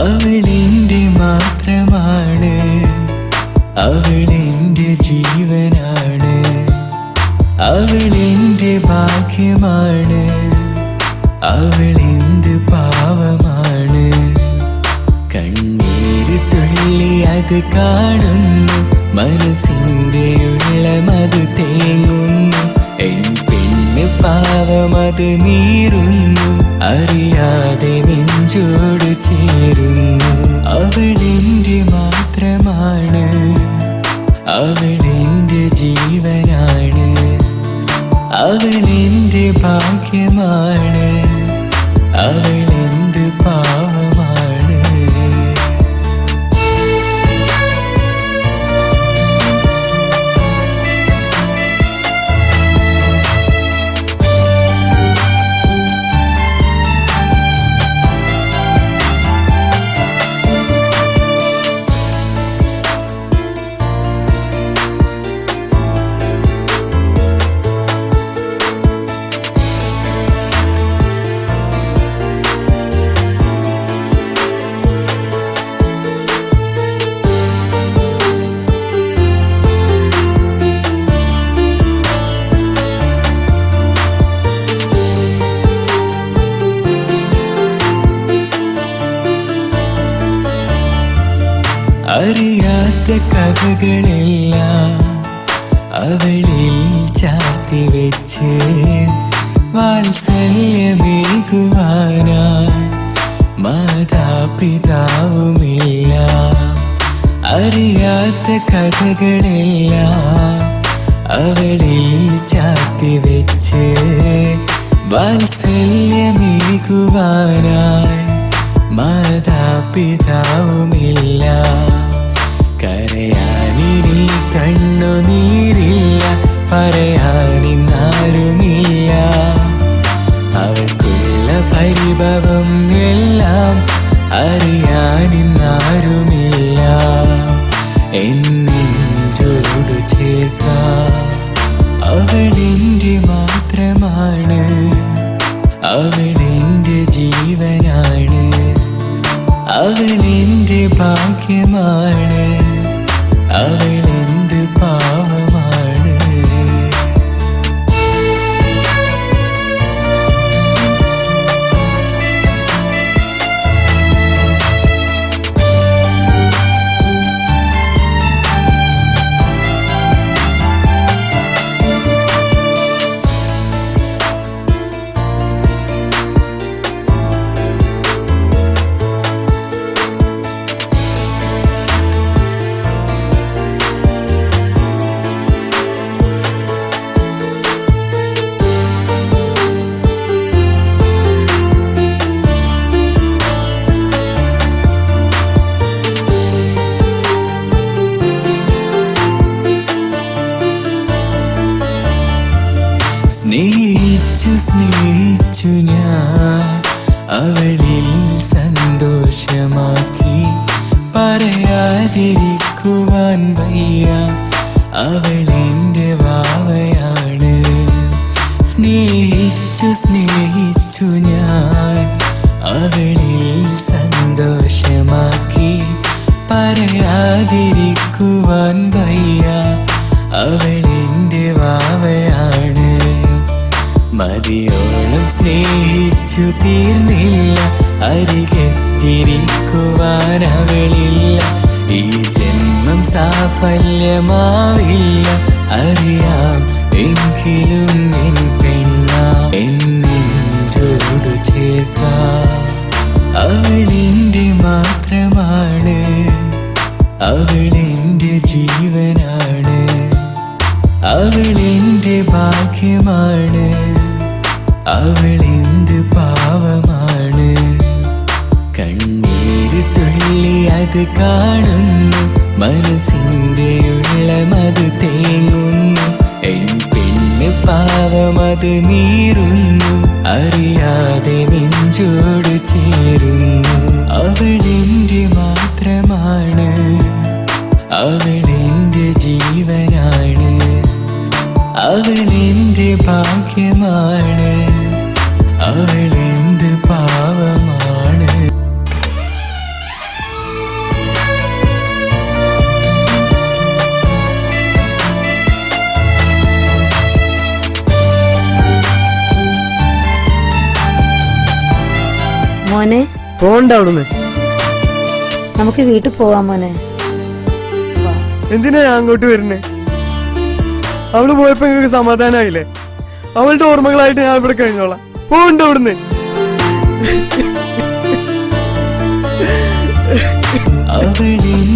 അവളിന്റെ മാത്രമാണ്. അവളിന്റെ ജീവനാണ്. അവളിന്റെ ഭാഗ്യമാണ്. അവളെന്ത് പാവമാണ്. കണ്ണീര് തുള്ളി അത് കാണുന്നു. മനസ്സിന്റെ ഉള്ളമത് തേങ്ങുന്നു. എൻ പെണ്ണ് പാവമത് നീറുന്നു. അറിയാതെ നെഞ്ചോട് അവളെന്റെ ജീവനാണ്. അവളെന്റെ ഭാഗ്യമാണ്. അവളെന്ത് അറിയാത്ത കഥകളെല്ലാം. അവളിൽ ചാർത്തി വെച്ച് വാത്സല്യമേകുവാനാ. മാതാപിതാവുമില്ല. അറിയാത്ത കഥകളെല്ലാം. അവളിൽ ചാർത്തി വെച്ച് വാത്സല്യമേകുവാനായി മാതാപിതാവുമില്ല. കരയാനിനി കണ്ണുനീരില്ല പറയാനിന്നാരുമില്ല. അവൾക്കുള്ള പരിഭവം എല്ലാം അറിയാനിന്നാരുമില്ല. എന്നോട് ചേർക്ക അവളെന്റെ മാത്രമാണ്. അവളെന്റെ ജീവനാണ്. അവളെന്റെ ഭാഗ്യമാണ്. അവളെന്ത് സ്നേഹിച്ചു സ്നേഹിച്ചു ഞാൻ അവളിൽ സന്തോഷമാക്കി പറയാതിരിക്കുവാൻ വയ്യ. അവളിന്റെ വാവയാണ്. സ്നേഹിച്ചു സ്നേഹിച്ചു ഞാൻ അവളിൽ സ്നേഹിച്ചു തീർന്നില്ല. അരികെത്തിരിക്കുവാൻ അവളില്ല. ഈ ജന്മം സാഫല്യമാവില്ല. അറിയാം എങ്കിലും നിൻ പെണ്ണ. എന്നോട് ചേർക്കാം. അവളെന്റെ അത് കാണുന്നു. മനസ്സിന്റെ ഉള്ളമത് തേങ്ങുന്നു. എൻ പെണ്ണ് പാവമത് നീറുന്നു. അറിയാതെ നെഞ്ചോട് ചേരുന്നു. അവളെന്റെ മാത്രമാണ്. അവളെന്റെ ജീവനാണ്. അവളെന്റെ മോനെ. പോണ്ട അവിടുന്ന് നമുക്ക് വീട്ടിൽ പോവാം മോനെ. എന്തിനാ ഞാൻ അങ്ങോട്ട് വരുന്നേ? അവൾ പോയപ്പോ നിങ്ങൾക്ക് സമാധാനായില്ലേ? അവളുടെ ഓർമ്മകളായിട്ട് ഞാൻ ഇവിടെ കഴിഞ്ഞോളാം. പോണ്ട അവിടുന്ന്. അവളിൽ